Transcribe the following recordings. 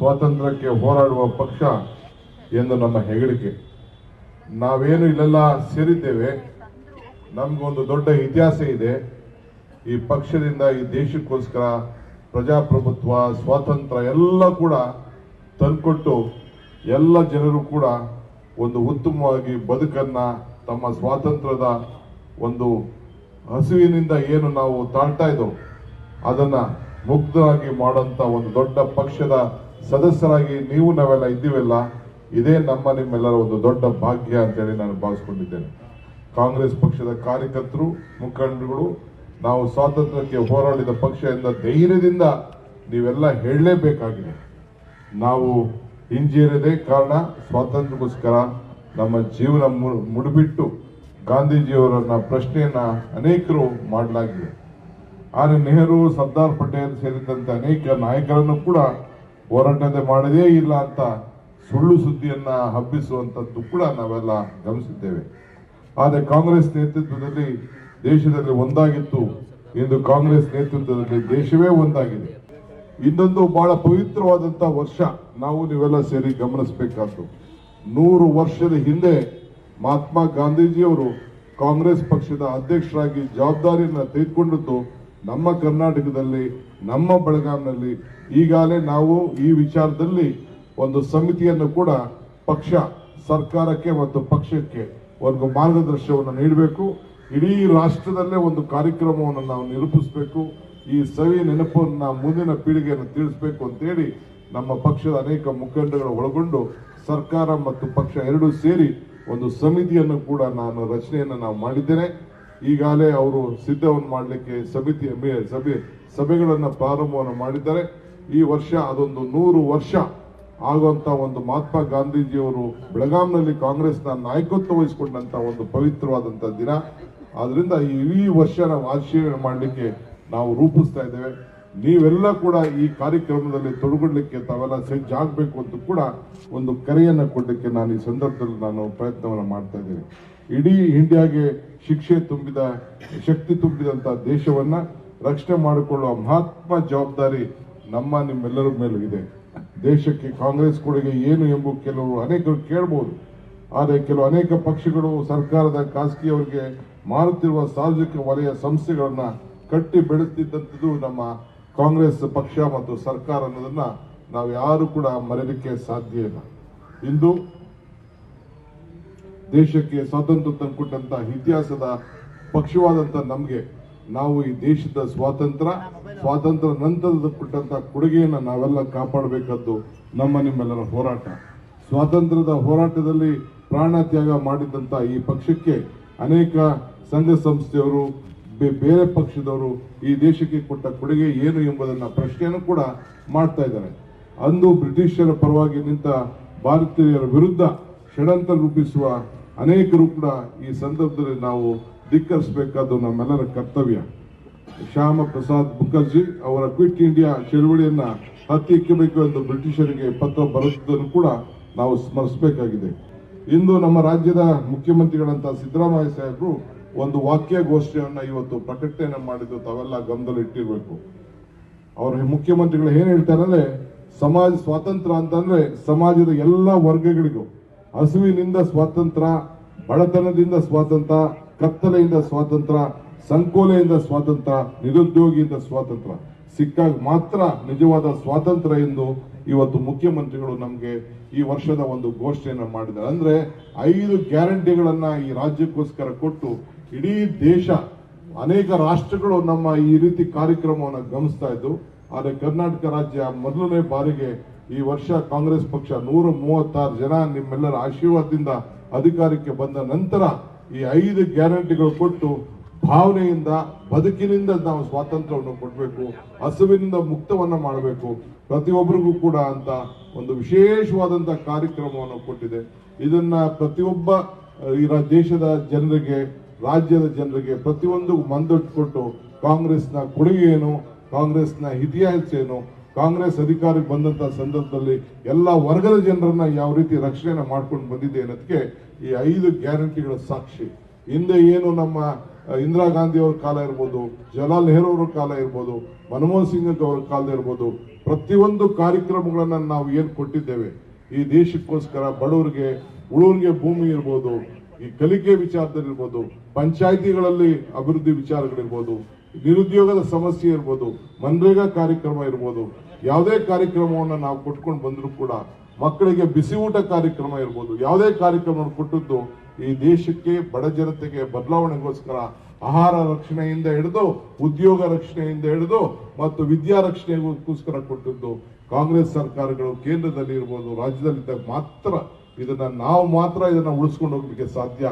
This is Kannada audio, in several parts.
ಸ್ವಾತಂತ್ರ್ಯಕ್ಕೆ ಹೋರಾಡುವ ಪಕ್ಷ ಎಂದು ನಮ್ಮ ಹೆಗಳಿಕೆ ನಾವೇನು ಇಲ್ಲೆಲ್ಲ ಸೇರಿದ್ದೇವೆ. ನಮಗೊಂದು ದೊಡ್ಡ ಇತಿಹಾಸ ಇದೆ. ಈ ಪಕ್ಷದಿಂದ ಈ ದೇಶಕ್ಕೋಸ್ಕರ ಪ್ರಜಾಪ್ರಭುತ್ವ, ಸ್ವಾತಂತ್ರ್ಯ ಎಲ್ಲ ಕೂಡ ತಂದುಕೊಟ್ಟು ಎಲ್ಲ ಜನರು ಕೂಡ ಒಂದು ಉತ್ತಮವಾಗಿ ಬದುಕನ್ನ ತಮ್ಮ ಸ್ವಾತಂತ್ರ್ಯದ ಒಂದು ಹಸುವಿನಿಂದ ಏನು ನಾವು ತಾಳ್ತಾ ಇದ್ದೋ ಅದನ್ನ ಮುಗ್ಧರಾಗಿ ಮಾಡೋಂಥ ಒಂದು ದೊಡ್ಡ ಪಕ್ಷದ ಸದಸ್ಯರಾಗಿ ನೀವು ನಾವೆಲ್ಲ ಇದ್ದೀವಲ್ಲ, ಇದೇ ನಮ್ಮ ನಿಮ್ಮೆಲ್ಲರ ಒಂದು ದೊಡ್ಡ ಭಾಗ್ಯ ಅಂತೇಳಿ ನಾನು ಭಾವಿಸ್ಕೊಂಡಿದ್ದೇನೆ. ಕಾಂಗ್ರೆಸ್ ಪಕ್ಷದ ಕಾರ್ಯಕರ್ತರು, ಮುಖಂಡರುಗಳು, ನಾವು ಸ್ವಾತಂತ್ರ್ಯಕ್ಕೆ ಹೋರಾಡಿದ ಪಕ್ಷ ಎಂದ ಧೈರ್ಯದಿಂದ ನೀವೆಲ್ಲ ಹೇಳಲೇಬೇಕಾಗಿದೆ. ನಾವು ಹಿಂಜೇರದೇ ಕಾರಣ, ಸ್ವಾತಂತ್ರ್ಯಕ್ಕೋಸ್ಕರ ನಮ್ಮ ಜೀವನ ಮುಡಿಬಿಟ್ಟು ಗಾಂಧೀಜಿಯವರನ್ನ ಪ್ರಶ್ನೆಯನ್ನ ಅನೇಕರು ಮಾಡಲಾಗಿದೆ. ಆದರೆ ನೆಹರು, ಸರ್ದಾರ್ ಪಟೇಲ್ ಸೇರಿದಂತೆ ಅನೇಕ ನಾಯಕರನ್ನು ಕೂಡ ಹೋರಾಟದ ಮಾಡದೇ ಇಲ್ಲ ಅಂತ ಸುಳ್ಳು ಸುದ್ದಿಯನ್ನ ಹಬ್ಬಿಸುವಂತದ್ದು ಕೂಡ ನಾವೆಲ್ಲ ಗಮನಿಸಿದ್ದೇವೆ. ಆದರೆ ಕಾಂಗ್ರೆಸ್ ನೇತೃತ್ವದಲ್ಲಿ ದೇಶದಲ್ಲಿ ಒಂದಾಗಿತ್ತು. ಇಂದು ಕಾಂಗ್ರೆಸ್ ನೇತೃತ್ವದಲ್ಲಿ ದೇಶವೇ ಒಂದಾಗಿದೆ. ಇನ್ನೊಂದು ಬಹಳ ಪವಿತ್ರವಾದಂತಹ ವರ್ಷ ನಾವು ನೀವೆಲ್ಲ ಸೇರಿ ಗಮನಿಸಬೇಕಾದ್ದು. ನೂರು ವರ್ಷದ ಹಿಂದೆ ಮಹಾತ್ಮ ಗಾಂಧೀಜಿಯವರು ಕಾಂಗ್ರೆಸ್ ಪಕ್ಷದ ಅಧ್ಯಕ್ಷರಾಗಿ ಜವಾಬ್ದಾರಿಯನ್ನು ತೆಗೆದುಕೊಂಡದ್ದು ನಮ್ಮ ಕರ್ನಾಟಕದಲ್ಲಿ, ನಮ್ಮ ಬೆಳಗಾಂನಲ್ಲಿ ಈಗಾಗಲೇ ನಾವು ಈ ವಿಚಾರದಲ್ಲಿ ಒಂದು ಸಮಿತಿಯನ್ನು ಕೂಡ ಪಕ್ಷ, ಸರ್ಕಾರಕ್ಕೆ ಮತ್ತು ಪಕ್ಷಕ್ಕೆ ಒಂದು ಮಾರ್ಗದರ್ಶನವನ್ನು ನೀಡಬೇಕು. ಇಡೀ ರಾಷ್ಟ್ರದಲ್ಲೇ ಒಂದು ಕಾರ್ಯಕ್ರಮವನ್ನು ನಾವು ನಿರೂಪಿಸಬೇಕು. ಈ ಸವಿ ನಾವು ಮುಂದಿನ ಪೀಳಿಗೆಯನ್ನು ತಿಳಿಸಬೇಕು ಅಂತೇಳಿ ನಮ್ಮ ಪಕ್ಷದ ಅನೇಕ ಮುಖಂಡಗಳು ಒಳಗೊಂಡು ಸರ್ಕಾರ ಮತ್ತು ಪಕ್ಷ ಎರಡೂ ಸೇರಿ ಒಂದು ಸಮಿತಿಯನ್ನು ಕೂಡ ನಾನು ರಚನೆಯನ್ನು ನಾವು ಮಾಡಿದ್ದೇನೆ. ಈಗಾಗಲೇ ಅವರು ಸಿದ್ಧವನ್ನು ಮಾಡಲಿಕ್ಕೆ ಸಮಿತಿಯ ಸಭೆ, ಸಭೆಗಳನ್ನು ಪ್ರಾರಂಭವನ್ನು ಮಾಡಿದ್ದಾರೆ. ಈ ವರ್ಷ ಅದೊಂದು ನೂರು ವರ್ಷ ಆಗುವಂತ ಒಂದು ಮಹಾತ್ಮ ಗಾಂಧೀಜಿಯವರು ಬೆಳಗಾಂನಲ್ಲಿ ಕಾಂಗ್ರೆಸ್ನ ನಾಯಕತ್ವ ವಹಿಸಿಕೊಂಡಂತ ಒಂದು ಪವಿತ್ರವಾದಂಥ ದಿನ. ಆದ್ದರಿಂದ ಈ ವರ್ಷ ನಾವು ಆಚರಣೆ ಮಾಡಲಿಕ್ಕೆ ನಾವು ರೂಪಿಸ್ತಾ ಇದ್ದೇವೆ. ನೀವೆಲ್ಲ ಕೂಡ ಈ ಕಾರ್ಯಕ್ರಮದಲ್ಲಿ ತೊಡಗೊಳ್ಳಿಕ್ಕೆ ತಾವೆಲ್ಲ ಸಜ್ಜಾಗಬೇಕು ಅಂತ ಕೂಡ ಒಂದು ಕರೆಯನ್ನು ಕೊಡಲಿಕ್ಕೆ ನಾನು ಈ ಸಂದರ್ಭದಲ್ಲಿ ನಾನು ಪ್ರಯತ್ನವನ್ನು ಮಾಡ್ತಾ ಇದ್ದೇನೆ. ಇಡೀ ಇಂಡಿಯಾಗೆ ಶಿಕ್ಷೆ ತುಂಬಿದ, ಶಕ್ತಿ ತುಂಬಿದಂತ ದೇಶವನ್ನ ರಕ್ಷಣೆ ಮಾಡಿಕೊಳ್ಳುವ ಮಹಾತ್ಮ ಜವಾಬ್ದಾರಿ ನಮ್ಮ ನಿಮ್ಮೆಲ್ಲರ ಮೇಲೂ ಇದೆ. ದೇಶಕ್ಕೆ ಕಾಂಗ್ರೆಸ್ ಕೊಡುಗೆ ಏನು ಎಂಬ ಕೆಲವರು ಅನೇಕರು ಕೇಳಬಹುದು ಆದರೆ ಕೆಲವು ಅನೇಕ ಪಕ್ಷಗಳು ಸರ್ಕಾರದ ಖಾಸಗಿಯವರಿಗೆ ಮಾರುತ್ತಿರುವ ಸಾರ್ವಜನಿಕ ವಲಯ ಸಂಸ್ಥೆಗಳನ್ನ ಕಟ್ಟಿ ಬೆಳೆಸ್ತಿದ್ದಂಥದ್ದು ನಮ್ಮ ಕಾಂಗ್ರೆಸ್ ಪಕ್ಷ ಮತ್ತು ಸರ್ಕಾರ ಅನ್ನೋದನ್ನ ನಾವು ಯಾರು ಕೂಡ ಮರೆಯಲಿಕ್ಕೆ ಸಾಧ್ಯ ಇಲ್ಲ. ಇಂದು ದೇಶಕ್ಕೆ ಸ್ವಾತಂತ್ರ್ಯ ತಂದುಕೊಟ್ಟಂತ ಇತಿಹಾಸದ ಪಕ್ಷವಾದಂತ ನಮಗೆ, ನಾವು ಈ ದೇಶದ ಸ್ವಾತಂತ್ರ್ಯ ಸ್ವಾತಂತ್ರ್ಯ ನಂತರದ ಕೊಟ್ಟಂತ ಕೊಡುಗೆಯನ್ನು ನಾವೆಲ್ಲ ಕಾಪಾಡಬೇಕದ್ದು ನಮ್ಮ ನಿಮ್ಮೆಲ್ಲರ ಹೋರಾಟ. ಸ್ವಾತಂತ್ರ್ಯದ ಹೋರಾಟದಲ್ಲಿ ಪ್ರಾಣ ತ್ಯಾಗ ಮಾಡಿದಂತ ಈ ಪಕ್ಷಕ್ಕೆ ಅನೇಕ ಸಂಘ ಸಂಸ್ಥೆಯವರು ಬೇರೆ ಪಕ್ಷದವರು ಈ ದೇಶಕ್ಕೆ ಕೊಟ್ಟ ಕೊಡುಗೆ ಏನು ಎಂಬುದನ್ನ ಪ್ರಶ್ನೆಯನ್ನು ಕೂಡ ಮಾಡ್ತಾ ಇದ್ದಾರೆ. ಅಂದು ಬ್ರಿಟಿಷರ ಪರವಾಗಿ ನಿಂತ ಭಾರತೀಯರ ವಿರುದ್ಧ ಷಡಂತ ರೂಪಿಸುವ ಅನೇಕರು ಕೂಡ ಈ ಸಂದರ್ಭದಲ್ಲಿ ನಾವು ಧಿಕ್ಕರಿಸಬೇಕಾದ್ದು ನಮ್ಮೆಲ್ಲರ ಕರ್ತವ್ಯ. ಶ್ಯಾಮ ಪ್ರಸಾದ್ ಮುಖರ್ಜಿ ಅವರ ಕ್ವಿಟ್ ಇಂಡಿಯಾ ಚಳುವಳಿಯನ್ನ ಹತ್ತಿಕ್ಕಬೇಕು ಎಂದು ಬ್ರಿಟಿಷರಿಗೆ ಪತ್ರ ಬರೆದಿದ್ದನ್ನು ಕೂಡ ನಾವು ಸ್ಮರಿಸಬೇಕಾಗಿದೆ. ಇಂದು ನಮ್ಮ ರಾಜ್ಯದ ಮುಖ್ಯಮಂತ್ರಿಗಳಂತ ಸಿದ್ದರಾಮಯ್ಯ ಸಾಹೇಬರು ಒಂದು ವಾಕ್ಯಗೋಷ್ಠಿಯನ್ನ ಇವತ್ತು ಪ್ರಕಟಣೆ ಮಾಡಿದ್ದು ತಾವೆಲ್ಲ ಗಮನದಲ್ಲಿ ಇಟ್ಟಿರಬೇಕು. ಅವ್ರ ಮುಖ್ಯಮಂತ್ರಿಗಳು ಏನ್ ಹೇಳ್ತಾರೆ ಅಂದ್ರೆ ಸಮಾಜ ಸ್ವಾತಂತ್ರ್ಯ ಅಂತಂದ್ರೆ ಸಮಾಜದ ಎಲ್ಲ ವರ್ಗಗಳಿಗೂ ಹಸುವಿನಿಂದ ಸ್ವಾತಂತ್ರ್ಯ ಬಡತನದಿಂದ ಸ್ವಾತಂತ್ರ್ಯ ಕತ್ತಲೆಯಿಂದ ಸ್ವಾತಂತ್ರ್ಯ ಸಂಕೋಲೆಯಿಂದ ಸ್ವಾತಂತ್ರ್ಯ ನಿರುದ್ಯೋಗಿಯಿಂದ ಸ್ವಾತಂತ್ರ್ಯ ಸಿಕ್ಕಾಗ ಮಾತ್ರ ನಿಜವಾದ ಸ್ವಾತಂತ್ರ್ಯ ಎಂದು ಇವತ್ತು ಮುಖ್ಯಮಂತ್ರಿಗಳು ನಮಗೆ ಈ ವರ್ಷದ ಒಂದು ಘೋಷಣೆಯನ್ನು ಮಾಡಿದ್ದಾರೆ. ಅಂದ್ರೆ ಐದು ಗ್ಯಾರಂಟಿಗಳನ್ನ ಈ ರಾಜ್ಯಕ್ಕೋಸ್ಕರ ಕೊಟ್ಟು ಇಡೀ ದೇಶ, ಅನೇಕ ರಾಷ್ಟ್ರಗಳು ನಮ್ಮ ಈ ರೀತಿ ಕಾರ್ಯಕ್ರಮವನ್ನು ಗಮನಿಸ್ತಾ ಇದ್ದು, ಆದರೆ ಕರ್ನಾಟಕ ರಾಜ್ಯ ಮೊದಲನೇ ಬಾರಿಗೆ ಈ ವರ್ಷ ಕಾಂಗ್ರೆಸ್ ಪಕ್ಷ ನೂರ ಮೂವತ್ತಾರು ಜನ ನಿಮ್ಮೆಲ್ಲರ ಆಶೀರ್ವಾದದಿಂದ ಅಧಿಕಾರಕ್ಕೆ ಬಂದ ನಂತರ ಈ ಐದು ಗ್ಯಾರಂಟಿಗಳು ಕೊಟ್ಟು ಭಾವನೆಯಿಂದ, ಬದುಕಿನಿಂದ ನಾವು ಸ್ವಾತಂತ್ರ್ಯವನ್ನು ಕೊಡಬೇಕು, ಹಸುವಿನಿಂದ ಮುಕ್ತವನ್ನ ಮಾಡಬೇಕು, ಪ್ರತಿಯೊಬ್ಬರಿಗೂ ಕೂಡ ಅಂತ ಒಂದು ವಿಶೇಷವಾದಂಥ ಕಾರ್ಯಕ್ರಮವನ್ನು ಕೊಟ್ಟಿದೆ. ಇದನ್ನ ಪ್ರತಿಯೊಬ್ಬ ಈ ದೇಶದ ಜನರಿಗೆ, ರಾಜ್ಯದ ಜನರಿಗೆ ಪ್ರತಿಯೊಂದು ಮಂದೊಟ್ಟು ಕೊಟ್ಟು ಕಾಂಗ್ರೆಸ್ನ ಕೊಡುಗೆ ಏನು ಕಾಂಗ್ರೆಸ್ನ ಇತಿಹಾಸ ಏನು ಕಾಂಗ್ರೆಸ್ ಅಧಿಕಾರಕ್ಕೆ ಬಂದಂತ ಸಂದರ್ಭದಲ್ಲಿ ಎಲ್ಲ ವರ್ಗದ ಜನರನ್ನ ಯಾವ ರೀತಿ ರಕ್ಷಣೆ ಮಾಡ್ಕೊಂಡು ಬಂದಿದೆ ಅನ್ನೋದಕ್ಕೆ ಈ ಐದು ಗ್ಯಾರಂಟಿಗಳ ಸಾಕ್ಷಿ. ಹಿಂದೆ ಏನು ನಮ್ಮ ಇಂದಿರಾ ಗಾಂಧಿ ಅವರ ಕಾಲ ಇರ್ಬೋದು, ಜವಾಹರ್ಲಾಲ್ ನೆಹರು ಅವರ ಕಾಲ ಇರ್ಬೋದು, ಮನಮೋಹನ್ ಸಿಂಗ್ ಅವರ ಕಾಲ ಇರ್ಬೋದು, ಪ್ರತಿಯೊಂದು ಕಾರ್ಯಕ್ರಮಗಳನ್ನ ನಾವು ಏನು ಕೊಟ್ಟಿದ್ದೇವೆ, ಈ ದೇಶಕ್ಕೋಸ್ಕರ ಬಡವರಿಗೆ, ಉಳುವರಿಗೆ ಭೂಮಿ ಇರ್ಬೋದು, ಈ ಕಲಿಕೆ ವಿಚಾರದಲ್ಲಿರ್ಬೋದು ಪಂಚಾಯಿತಿಗಳಲ್ಲಿ ಅಭಿವೃದ್ಧಿ ವಿಚಾರಗಳಿರ್ಬೋದು ನಿರುದ್ಯೋಗದ ಸಮಸ್ಯೆ ಇರ್ಬೋದು, ಮನ್ರೇಗಾ ಕಾರ್ಯಕ್ರಮ ಇರ್ಬೋದು, ಯಾವುದೇ ಕಾರ್ಯಕ್ರಮವನ್ನು ನಾವು ಕೊಟ್ಕೊಂಡು ಬಂದರೂ ಕೂಡ ಮಕ್ಕಳಿಗೆ ಬಿಸಿ ಊಟ ಕಾರ್ಯಕ್ರಮ ಇರ್ಬೋದು, ಯಾವುದೇ ಕಾರ್ಯಕ್ರಮವನ್ನು ಕೊಟ್ಟದ್ದು ಈ ದೇಶಕ್ಕೆ, ಬಡ ಜನತೆಗೆ ಬದಲಾವಣೆಗೋಸ್ಕರ ಆಹಾರ ರಕ್ಷಣೆಯಿಂದ ಹಿಡಿದು, ಉದ್ಯೋಗ ರಕ್ಷಣೆಯಿಂದ ಹಿಡಿದು ಮತ್ತು ವಿದ್ಯಾ ರಕ್ಷಣೆಗೋಸ್ಕರ ಕೊಟ್ಟದ್ದು ಕಾಂಗ್ರೆಸ್ ಸರ್ಕಾರಗಳು ಕೇಂದ್ರದಲ್ಲಿ ಇರ್ಬೋದು, ರಾಜ್ಯದಲ್ಲಿದ್ದಾಗ ಮಾತ್ರ ಇದನ್ನ ನಾವು ಮಾತ್ರ ಇದನ್ನ ಉಳಿಸ್ಕೊಂಡು ಹೋಗ್ಲಿಕ್ಕೆ ಸಾಧ್ಯ.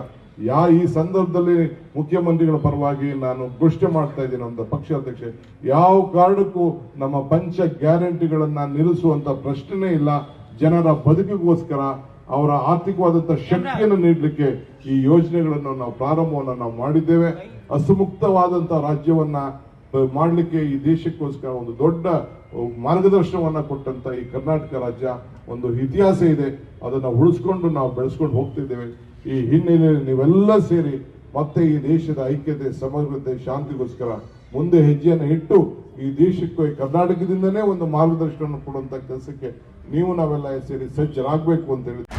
ಯಾ ಈ ಸಂದರ್ಭದಲ್ಲಿ ಮುಖ್ಯಮಂತ್ರಿಗಳ ಪರವಾಗಿ ನಾನು ಘೋಷಣೆ ಮಾಡ್ತಾ ಇದ್ದೀನಿ ನಮ್ಮ ಪಕ್ಷಾಧ್ಯಕ್ಷೆ ಯಾವ ಕಾರಣಕ್ಕೂ ನಮ್ಮ ಪಂಚ ಗ್ಯಾರಂಟಿಗಳನ್ನು ನಿಲ್ಲಿಸುವಂತ ಪ್ರಶ್ನೆನೇ ಇಲ್ಲ. ಜನರ ಬದುಕಿಗೋಸ್ಕರ ಅವರ ಆರ್ಥಿಕವಾದಂಥ ಶಕ್ತಿಯನ್ನು ನೀಡಲಿಕ್ಕೆ ಈ ಯೋಜನೆಗಳನ್ನು ನಾವು ಪ್ರಾರಂಭವನ್ನು ನಾವು ಮಾಡಿದ್ದೇವೆ. ಅಸುಮುಕ್ತವಾದಂಥ ರಾಜ್ಯವನ್ನ ಮಾಡಲಿಕ್ಕೆ ಈ ದೇಶಕ್ಕೋಸ್ಕರ ಒಂದು ದೊಡ್ಡ ಮಾರ್ಗದರ್ಶನವನ್ನ ಕೊಟ್ಟಂತ ಈ ಕರ್ನಾಟಕ ರಾಜ್ಯ ಒಂದು ಇತಿಹಾಸ ಇದೆ. ಅದನ್ನ ಉಳಿಸ್ಕೊಂಡು ನಾವು ಬೆಳೆಸ್ಕೊಂಡು ಹೋಗ್ತಿದ್ದೇವೆ. ಈ ಹಿನ್ನೆಲೆಯಲ್ಲಿ ನೀವೆಲ್ಲ ಸೇರಿ ಮತ್ತೆ ಈ ದೇಶದ ಐಕ್ಯತೆ, ಸಮಗ್ರತೆ, ಶಾಂತಿಗೋಸ್ಕರ ಮುಂದೆ ಹೆಜ್ಜೆಯನ್ನು ಇಟ್ಟು ಈ ದೇಶಕ್ಕೆ ಕರ್ನಾಟಕದಿಂದನೇ ಒಂದು ಮಾರ್ಗದರ್ಶನವನ್ನು ಕೊಡುವಂತ ಕೆಲಸಕ್ಕೆ ನೀವು ನಾವೆಲ್ಲ ಸೇರಿ ಸಜ್ಜರಾಗಬೇಕು ಅಂತ ಹೇಳಿ